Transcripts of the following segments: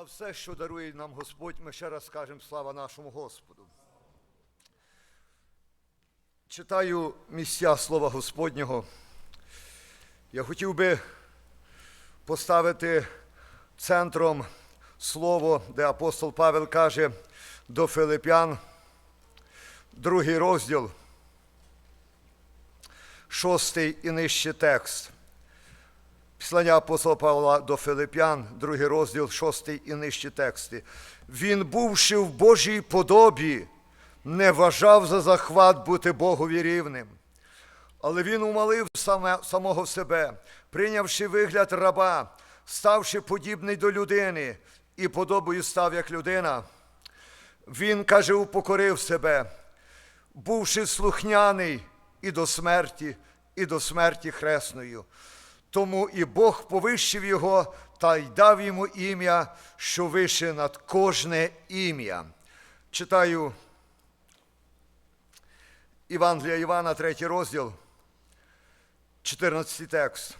За все, що дарує нам Господь, ми ще раз скажемо слава нашому Господу. Читаю місця Слова Господнього. Я хотів би поставити центром слово, де апостол Павел каже до Филип'ян, другий розділ, шостий і нижче текст. Післання апостола Павла до Филип'ян, другий розділ, шостий і нижчі тексти. Він, бувши в Божій подобі, не вважав за захват бути Богові рівним. Але він умалив саме, самого себе, прийнявши вигляд раба, ставши подібний до людини, і подобою став як людина. Він, каже, упокорив себе, бувши слухняний і до смерті, і до смерті хресною. Тому і Бог повищив його та й дав йому ім'я, що вище над кожне ім'я. Читаю Євангелія Івана, третій розділ, 14 текст.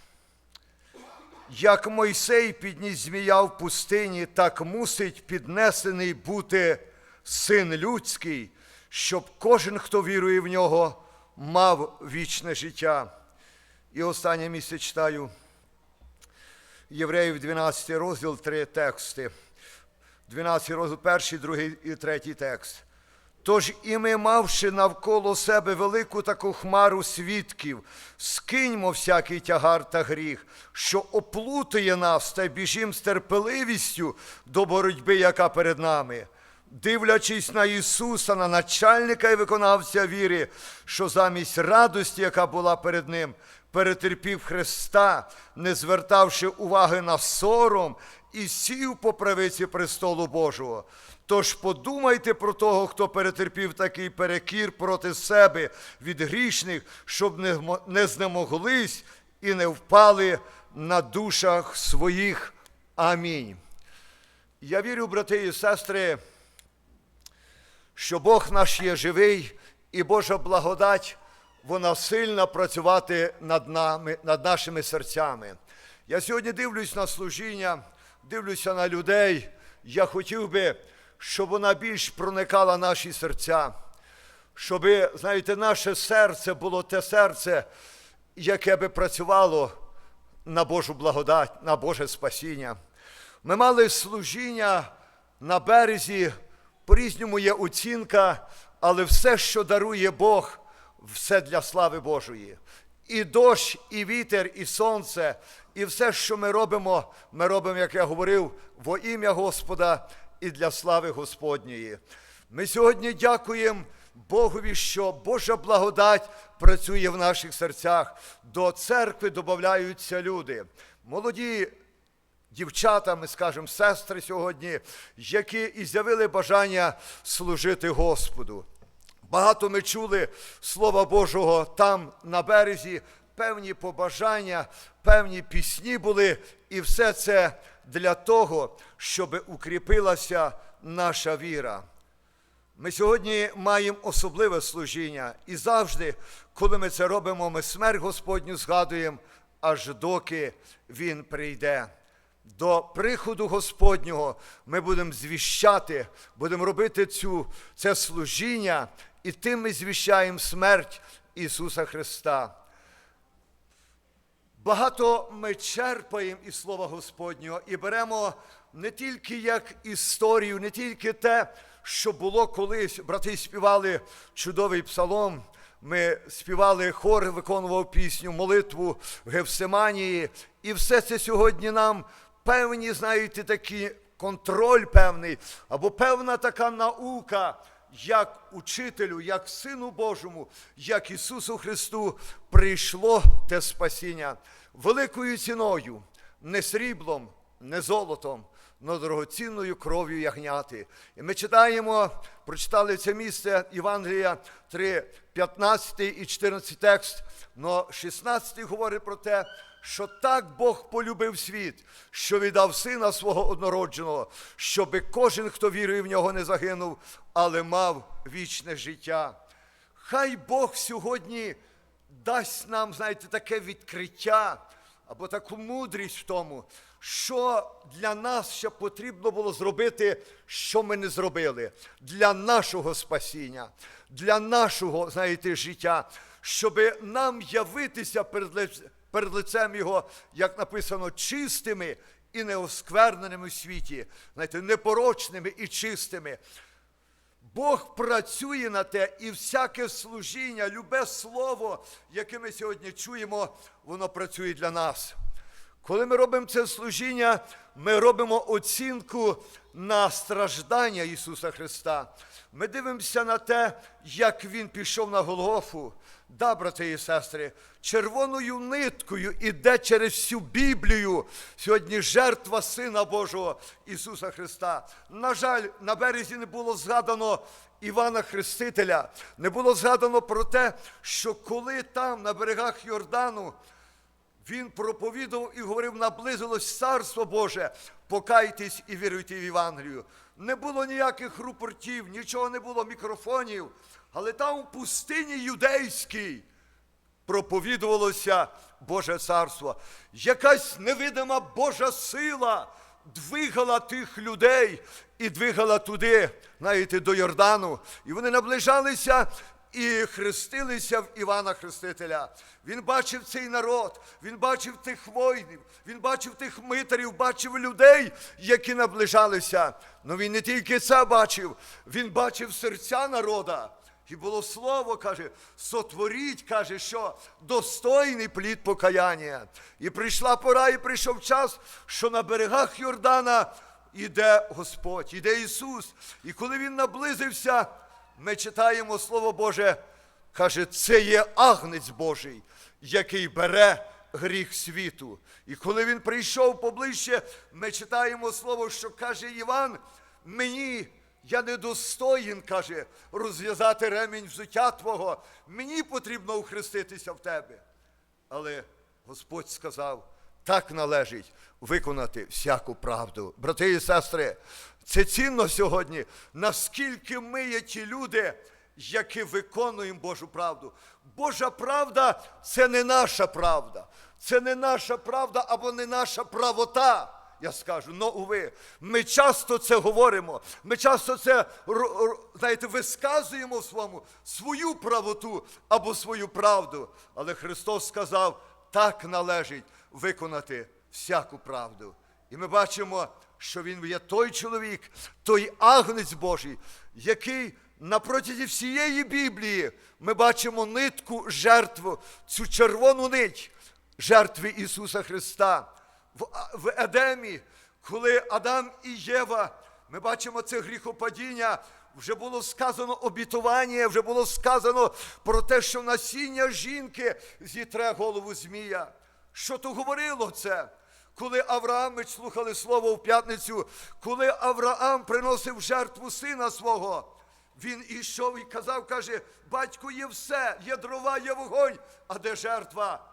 Як Мойсей підніс змія в пустині, так мусить піднесений бути син людський, щоб кожен, хто вірує в нього, мав вічне життя. І останнє місце читаю Євреїв 12 розділ, три тексти. 12 розділ, перший, другий і третій текст. Тож і ми, мавши навколо себе велику таку хмару свідків, скиньмо всякий тягар та гріх, що оплутує нас та й біжім з терпеливістю до боротьби, яка перед нами. Дивлячись на Ісуса, на начальника і виконавця віри, що замість радості, яка була перед Ним, перетерпів Христа, не звертавши уваги на сором, і сів по правиці престолу Божого. Тож подумайте про того, хто перетерпів такий перекір проти себе від грішних, щоб не, знемоглись і не впали на душах своїх. Амінь. Я вірю, брати і сестри, що Бог наш є живий і Божа благодать, вона сильна працювати над, нами, над нашими серцями. Я сьогодні дивлюсь на служіння, дивлюся на людей. Я хотів би, щоб вона більш проникала наші серця, щоб, знаєте, наше серце було те серце, яке би працювало на Божу благодать, на Боже спасіння. Ми мали служіння на березі, по-різному є оцінка, але все, що дарує Бог, все для слави Божої. І дощ, і вітер, і сонце, і все, що ми робимо, ми робимо, як я говорив, во ім'я Господа і для слави Господньої. Ми сьогодні дякуємо Богові, що Божа благодать працює в наших серцях. До церкви додаються люди. Молоді дівчата, ми скажемо, сестри сьогодні, які і з'явили бажання служити Господу. Багато ми чули Слова Божого там на березі, певні побажання, певні пісні були, і все це для того, щоб укріпилася наша віра. Ми сьогодні маємо особливе служіння, і завжди, коли ми це робимо, ми смерть Господню згадуємо, аж доки Він прийде. До приходу Господнього ми будемо звіщати, будемо робити цю, це служіння, і тим ми звіщаємо смерть Ісуса Христа. Багато ми черпаємо із Слова Господнього і беремо не тільки як історію, не тільки те, що було колись. Брати співали чудовий псалом. Ми співали хор, виконував пісню, молитву в Гевсиманії. І все це сьогодні нам певні, знаєте, такі контроль певний, або певна така наука, як учителю, як Сину Божому, як Ісусу Христу прийшло те спасіння великою ціною, не сріблом, не золотом, но дорогоцінною кров'ю ягняти. І ми читаємо, прочитали це місце Євангелія 3, 15 і 14 текст, но 16 говорить про те, що так Бог полюбив світ, що віддав сина свого однородженого, щоби кожен, хто вірує в нього, не загинув, але мав вічне життя. Хай Бог сьогодні дасть нам, знаєте, таке відкриття або таку мудрість в тому, що для нас ще потрібно було зробити, що ми не зробили для нашого спасіння, для нашого, знаєте, життя, щоб нам явитися перед, перед лицем Його, як написано, чистими і неоскверненими в світі, знаєте, непорочними і чистими. Бог працює на те, і всяке служіння, любе слово, яке ми сьогодні чуємо, воно працює для нас. Коли ми робимо це служіння, ми робимо оцінку на страждання Ісуса Христа. Ми дивимося на те, як Він пішов на Голгофу. Да, брати і сестри, червоною ниткою іде через всю Біблію сьогодні жертва Сина Божого Ісуса Христа. На жаль, на березі не було згадано Івана Хрестителя, не було згадано про те, що коли там, на берегах Йордану, він проповідував і говорив, наблизилось Царство Боже, покайтесь і віруйте в Євангелію. Не було ніяких рупортів, нічого не було мікрофонів, але там у пустині юдейській проповідувалося Боже Царство. Якась невидима Божа сила двигала тих людей і двигала туди, знаєте, до Йордану. І вони наближалися і хрестилися в Івана Хрестителя. Він бачив цей народ, він бачив тих воїнів, він бачив тих митарів, бачив людей, які наближалися. Ну він не тільки це бачив, він бачив серця народа. І було слово, каже, сотворіть, каже, що достойний плід покаяння. І прийшла пора, і прийшов час, що на берегах Йордана іде Господь, іде Ісус. І коли Він наблизився, ми читаємо Слово Боже, каже, це є агнець Божий, який бере гріх світу. І коли він прийшов поближче, ми читаємо слово, що каже Іван, мені. Я недостоїн, каже, розв'язати ремінь взуття Твого. Мені потрібно ухреститися в тебе. Але Господь сказав, так належить виконати всяку правду. Брати і сестри, це цінно сьогодні, наскільки ми є ті люди, які виконуємо Божу правду. Божа правда це не наша правда. Це не наша правда або не наша правота. Я скажу, ну уви, ми часто це говоримо, ми часто це знаєте, висказуємо в своєму свою правоту або свою правду. Але Христос сказав, так належить виконати всяку правду. І ми бачимо, що Він є той чоловік, той агнець Божий, який на протязі всієї Біблії ми бачимо нитку жертву, цю червону нить жертви Ісуса Христа в, Едемі, коли Адам і Єва, ми бачимо це гріхопадіння, вже було сказано обітування, вже було сказано про те, що насіння жінки зітре голову Змія. Що то говорило це? Коли Авраам, ми слухали слово в п'ятницю, коли Авраам приносив жертву сина свого, він ішов і казав, каже, батько є все, є дрова, є вогонь, а де жертва?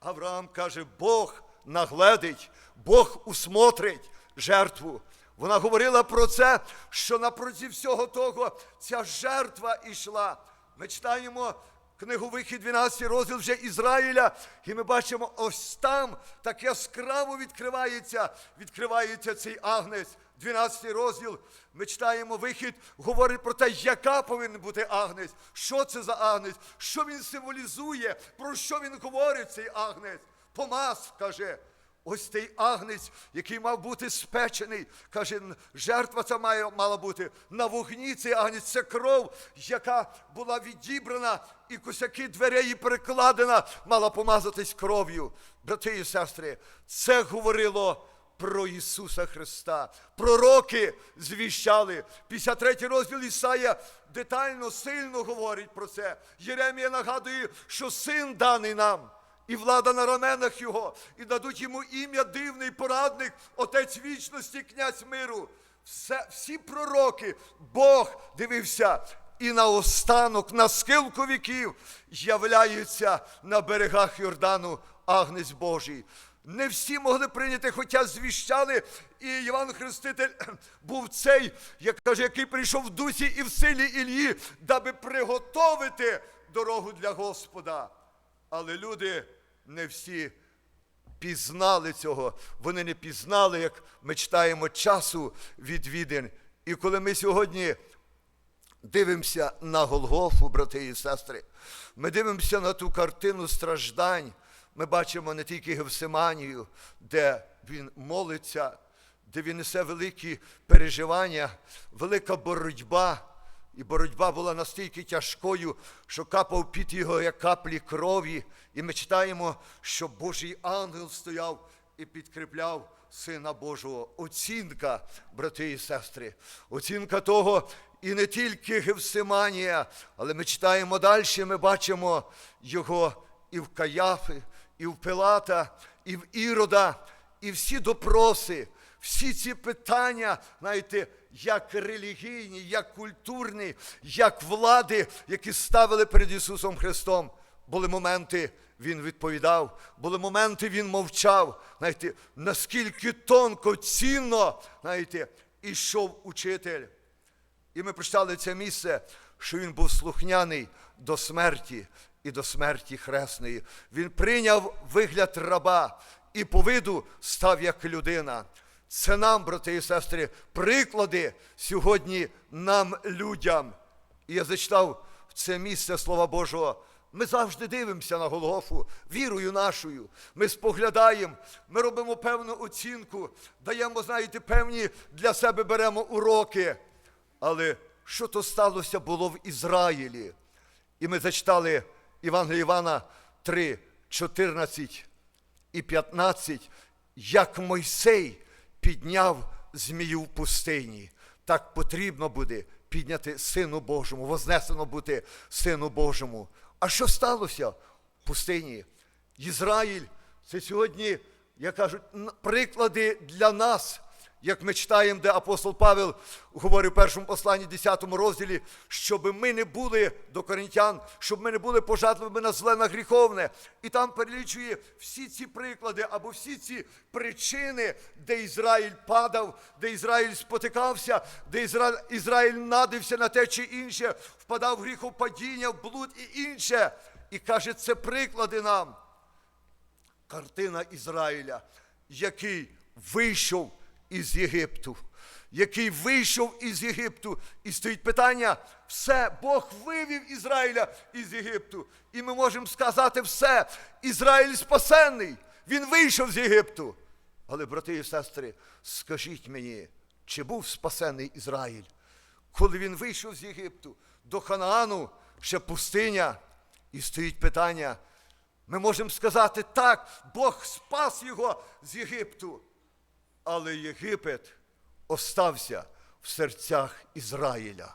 Авраам каже, Бог нагледить, Бог усмотрить жертву. Вона говорила про це, що напроти всього того ця жертва ішла. Ми читаємо книгу Вихід 12 розділ вже Ізраїля, і ми бачимо, ось там так яскраво відкривається, відкривається цей агнець. 12 розділ, ми читаємо вихід, говорить про те, яка повинна бути агнець, що це за агнець, що він символізує, про що він говорить, цей агнець. Помаз, каже, ось цей агнець, який мав бути спечений. Каже, жертва ця має, мала бути на вогні цей агнець, це кров, яка була відібрана, і косяки дверей перекладена, мала помазатись кров'ю. Брати і сестри, це говорило про Ісуса Христа. Пророки звіщали. 53 розділ Ісая детально, сильно говорить про це. Єремія нагадує, що син даний нам. І влада на раменах його, і дадуть йому ім'я дивний порадник, отець вічності, князь миру. Все, всі пророки, Бог дивився, і наостанок, на скилку віків, являється на берегах Йордану Агнець Божий. Не всі могли прийняти, хоча звіщали, і Іван Хреститель був цей, як каже, який прийшов в дусі і в силі Ілії, даби приготовити дорогу для Господа. Але люди не всі пізнали цього. Вони не пізнали, як ми читаємо часу відвідин. І коли ми сьогодні дивимося на Голгофу, брати і сестри, ми дивимося на ту картину страждань. Ми бачимо не тільки Гевсиманію, де він молиться, де він несе великі переживання, велика боротьба. І боротьба була настільки тяжкою, що капав під його як каплі крові. І ми читаємо, що Божий ангел стояв і підкріпляв Сина Божого. Оцінка, брати і сестри, оцінка того, і не тільки Гевсиманія, але ми читаємо далі, ми бачимо його і в Каяфи, і в Пилата, і в Ірода, і всі допроси, всі ці питання, знаєте, як релігійні, як культурні, як влади, які ставили перед Ісусом Христом. Були моменти, Він відповідав, були моменти, Він мовчав. Знаєте, наскільки тонко, цінно, знаєте, ішов учитель. І ми прочитали це місце, що він був слухняний до смерті і до смерті хресної. Він прийняв вигляд раба і по виду став як людина. Це нам, брати і сестри, приклади сьогодні нам, людям. І я зачитав це місце Слова Божого. Ми завжди дивимося на Голгофу, вірою нашою. Ми споглядаємо, ми робимо певну оцінку, даємо, знаєте, певні для себе беремо уроки. Але що то сталося було в Ізраїлі? І ми зачитали Євангелія Івана 3, 14 і 15, як Мойсей підняв змію в пустині. Так потрібно буде підняти Сину Божому, вознесено бути Сину Божому. А що сталося в пустині? Ізраїль це сьогодні, як кажуть, приклади для нас. Як ми читаємо, де апостол Павел говорить в першому посланні, 10 розділі, щоб ми не були до коринтян, щоб ми не були пожадливими на зле на гріховне. І там перелічує всі ці приклади або всі ці причини, де Ізраїль падав, де Ізраїль спотикався, де Ізра... Ізраїль надився на те чи інше, впадав в гріхопадіння, в блуд і інше. І каже, це приклади нам картина Ізраїля, який вийшов із Єгипту, який вийшов із Єгипту. І стоїть питання: все, Бог вивів Ізраїля із Єгипту. І ми можемо сказати все. Ізраїль спасенний, він вийшов з Єгипту. Але, брати і сестри, скажіть мені, чи був спасений Ізраїль? Коли він вийшов з Єгипту до Ханаану, ще пустиня, і стоїть питання. Ми можемо сказати так, Бог спас його з Єгипту. Але Єгипет остався в серцях Ізраїля.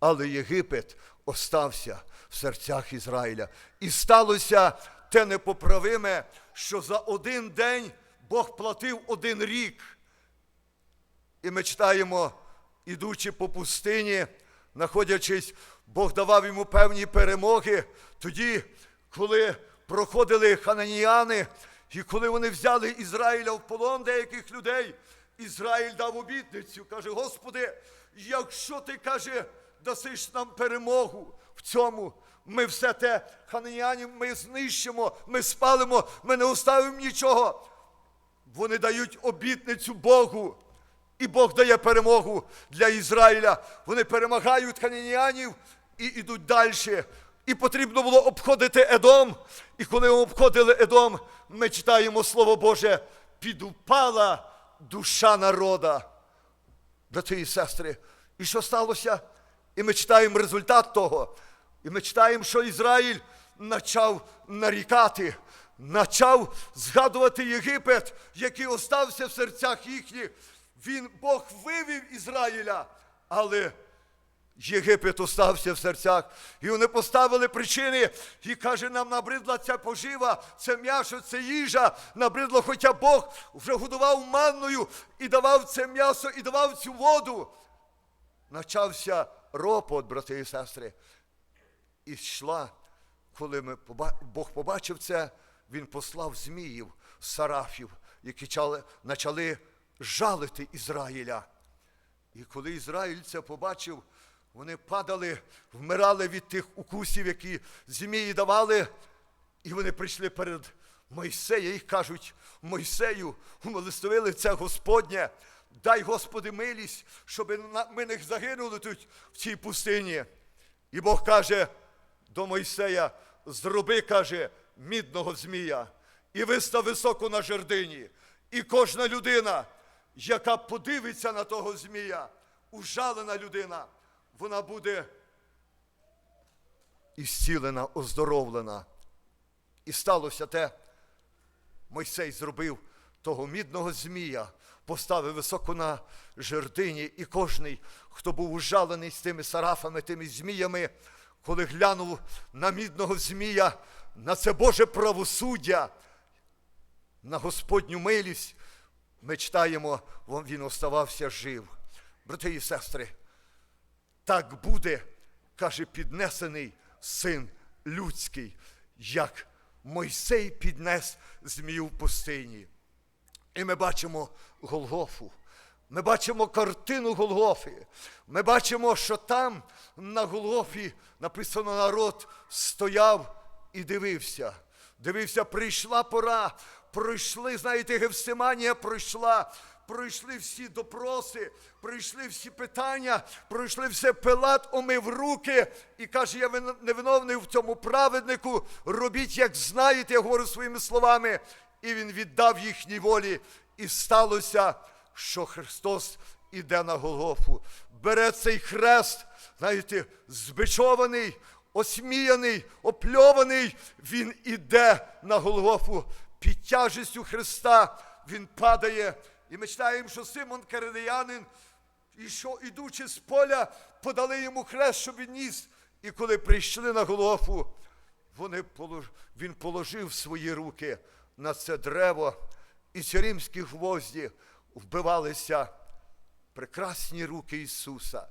Але Єгипет остався в серцях Ізраїля. І сталося те непоправиме, що за один день Бог платив один рік. І ми читаємо, ідучи по пустині, знаходячись, Бог давав йому певні перемоги. Тоді, коли проходили хананіяни, і коли вони взяли Ізраїля в полон деяких людей, Ізраїль дав обітницю, каже: Господи, якщо ти каже, дасиш нам перемогу в цьому, ми все те хананіянів ми знищимо, ми спалимо, ми не оставимо нічого. Вони дають обітницю Богу. І Бог дає перемогу для Ізраїля. Вони перемагають хананіянів і йдуть далі. І потрібно було обходити Едом. І коли обходили Едом, ми читаємо Слово Боже, підупала душа народа. Брати і сестри, і що сталося? І ми читаємо результат того. І ми читаємо, що Ізраїль почав нарікати, почав згадувати Єгипет, який остався в серцях їхніх. Він Бог вивів Ізраїля, але Єгипет остався в серцях. І вони поставили причини, і каже, нам набридла ця пожива, це м'ясо, це їжа. Набридло, хоча Бог вже годував манною і давав це м'ясо, і давав цю воду. Начався ропот, брати і сестри. І йшла, коли ми Бог побачив це, він послав зміїв, сарафів, які чали- почали жалити Ізраїля. І коли Ізраїль це побачив, вони падали, вмирали від тих укусів, які змії давали, і вони прийшли перед Мойсея, їх кажуть, Мойсею, умилостивили це Господнє. Дай, Господи, милість, щоб ми не загинули тут в цій пустині. І Бог каже до Мойсея: зроби, каже, мідного змія і вистав високо на жердині. І кожна людина, яка подивиться на того змія, ужалена людина, вона буде ісцілена, оздоровлена. І сталося те, Мойсей зробив того мідного змія, поставив високо на жердині, і кожний, хто був ужалений з тими сарафами, тими зміями, коли глянув на мідного змія, на це Боже правосуддя, на Господню милість, ми читаємо, він оставався жив. Брати і сестри, так буде, каже, піднесений син людський, як Мойсей піднес змію в пустині. І ми бачимо Голгофу. Ми бачимо картину Голгофи. Ми бачимо, що там на Голгофі написано народ стояв і дивився. Дивився, прийшла пора. Пройшли, знаєте, Гевсиманія пройшла. Пройшли всі допроси, пройшли всі питання, пройшли все Пилат, омив руки і каже: я невиновний в цьому праведнику. Робіть, як знаєте, я говорю своїми словами. І він віддав їхній волі. І сталося, що Христос іде на Голгофу. Бере цей хрест, знаєте, збичований, осміяний, опльований. Він іде на Голгофу під тяжестю Христа. Він падає. І ми читаємо, що Симон Кареліянин, і що, ідучи з поля, подали йому хрест, щоб він ніс. І коли прийшли на Голгофу, вони він положив свої руки на це древо, і ці римські гвозді вбивалися прекрасні руки Ісуса,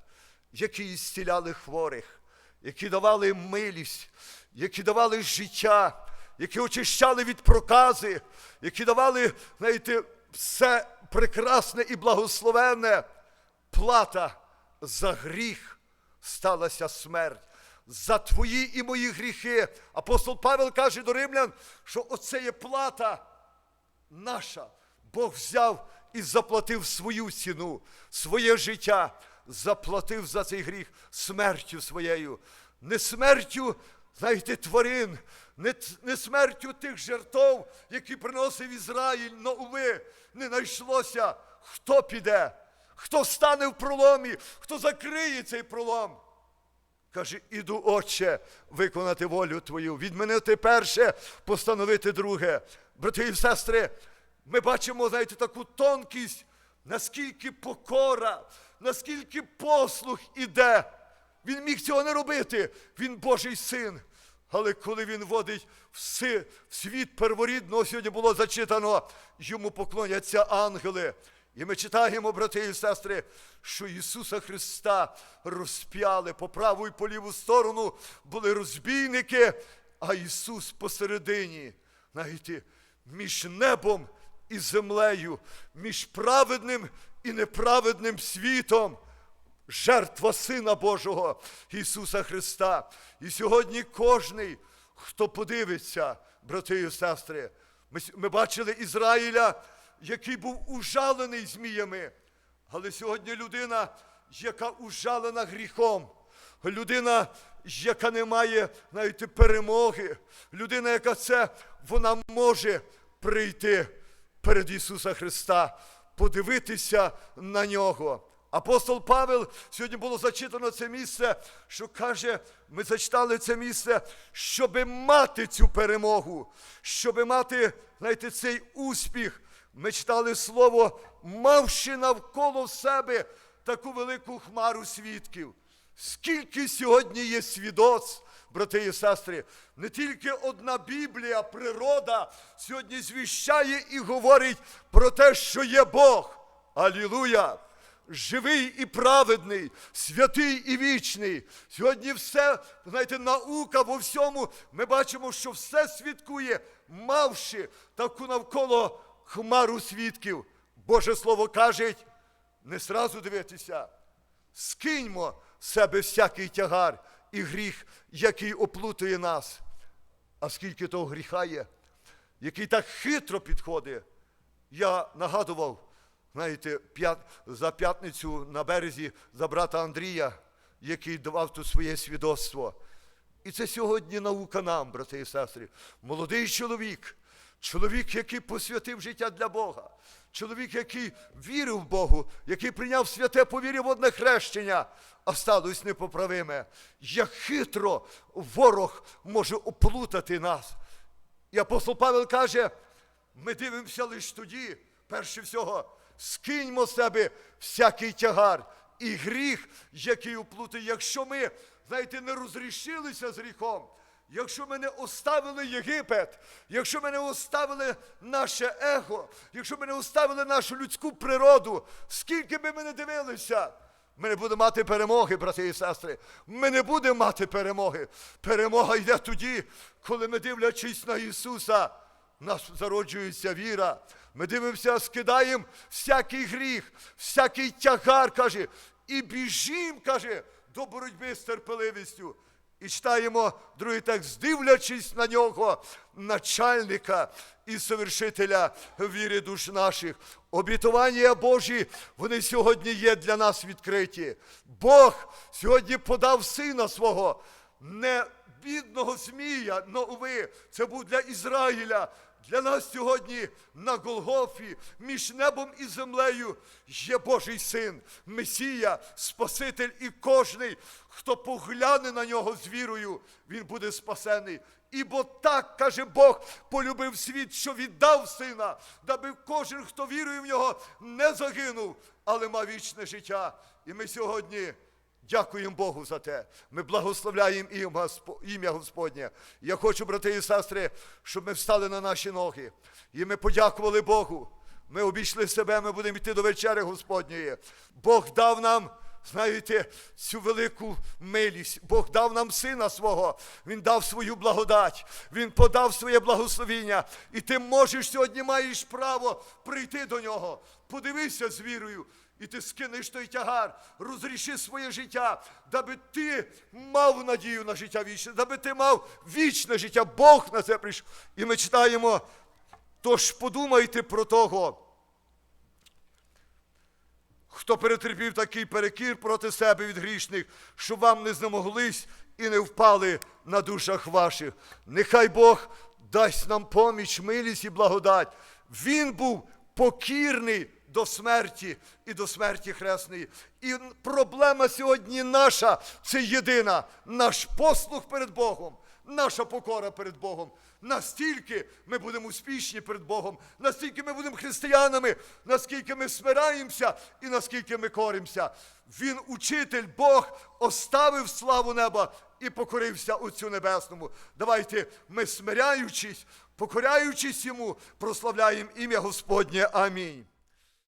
які ісціляли хворих, які давали милість, які давали життя, які очищали від прокази, які давали, знаєте, все прекрасне і благословенне. Плата за гріх сталася смерть. За твої і мої гріхи. Апостол Павел каже до римлян, що оце є плата наша. Бог взяв і заплатив свою ціну, своє життя, заплатив за цей гріх смертю своєю. Не смертю, знаєте, тварин, не, смертю тих жертв, які приносив Ізраїль, но уви, не знайшлося, хто піде, хто стане в проломі, хто закриє цей пролом. Каже, іду, Отче, виконати волю Твою, відмінити перше, постановити друге. Брати і сестри, ми бачимо, знаєте, таку тонкість, наскільки покора, наскільки послух іде. Він міг цього не робити. Він Божий син. Але коли він водить в в світ перворідного, сьогодні було зачитано, йому поклоняться ангели. І ми читаємо, брати і сестри, що Ісуса Христа розп'яли по праву і по ліву сторону були розбійники, а Ісус посередині, знаєте, між небом і землею, між праведним і неправедним світом жертва Сина Божого Ісуса Христа. І сьогодні кожний, хто подивиться, брати і сестри, ми, ми бачили Ізраїля, який був ужалений зміями. Але сьогодні людина, яка ужалена гріхом, людина, яка не має навіть перемоги, людина, яка це, вона може прийти перед Ісуса Христа, подивитися на нього. Апостол Павел, сьогодні було зачитано це місце, що каже, ми зачитали це місце, щоби мати цю перемогу, щоби мати, знаєте, цей успіх. Ми читали слово, мавши навколо себе таку велику хмару свідків. Скільки сьогодні є свідоцтв, брати і сестри, не тільки одна Біблія, природа сьогодні звіщає і говорить про те, що є Бог. Алілуя! Живий і праведний, святий і вічний. Сьогодні все, знаєте, наука во всьому. Ми бачимо, що все свідкує, мавши таку навколо хмару свідків. Боже Слово каже, не сразу дивитися, скиньмо з себе всякий тягар і гріх, який оплутує нас. А скільки того гріха є? який так хитро підходить. Я нагадував, знаєте, за п'ятницю на березі за брата Андрія, який давав тут своє свідоцтво. І це сьогодні наука нам, брати і сестри. Молодий чоловік, чоловік, який посвятив життя для Бога, чоловік, який вірив в Богу, який прийняв святе по вірі водне хрещення, а сталося непоправиме. Як хитро ворог може оплутати нас. І апостол Павел каже, ми дивимося лише тоді, перше всього, скиньмо з себе всякий тягар і гріх, який уплутає. Якщо ми, знаєте, не розрішилися з гріхом, якщо ми не оставили Єгипет, якщо ми не оставили наше его, якщо ми не оставили нашу людську природу, скільки би ми не дивилися, ми не будемо мати перемоги, брати і сестри. Ми не будемо мати перемоги. Перемога йде тоді, коли ми, дивлячись на Ісуса, нас зароджується віра. Ми дивимося, скидаємо всякий гріх, всякий тягар, каже, і біжім, каже, до боротьби з терпеливістю. І читаємо другий текст, дивлячись на нього, начальника і совершителя віри душ наших. Обітування Божі, вони сьогодні є для нас відкриті. Бог сьогодні подав сина свого, не бідного змія, но уви, це був для Ізраїля. Для нас сьогодні на Голгофі між небом і землею є Божий син, Месія, Спаситель і кожний, хто погляне на нього з вірою, він буде спасений. Ібо так, каже Бог, полюбив світ, що віддав сина, даби кожен, хто вірує в нього, не загинув, але мав вічне життя. І ми сьогодні. Дякуємо Богу за те. Ми благословляємо ім'я Господнє. Я хочу, брати і сестри, щоб ми встали на наші ноги. І ми подякували Богу. Ми обійшли себе, ми будемо йти до вечери Господньої. Бог дав нам, знаєте, цю велику милість. Бог дав нам сина свого. Він дав свою благодать. Він подав своє благословіння. І ти можеш сьогодні маєш право прийти до нього. Подивися з вірою. І ти скинеш той тягар, розріши своє життя, даби ти мав надію на життя вічне, даби ти мав вічне життя. Бог на це прийшов. І ми читаємо. Тож подумайте про того, хто перетерпів такий перекір проти себе від грішних, що вам не знемоглись і не впали на душах ваших. Нехай Бог дасть нам поміч, милість і благодать. Він був покірний до смерті і до смерті хресної. І проблема сьогодні наша це єдина, наш послух перед Богом, наша покора перед Богом. Настільки ми будемо успішні перед Богом, настільки ми будемо християнами, наскільки ми смираємося і наскільки ми коримося. Він, учитель, Бог, оставив славу неба і покорився Отцю Небесному. Давайте ми смиряючись, покоряючись йому, прославляємо ім'я Господнє. Амінь.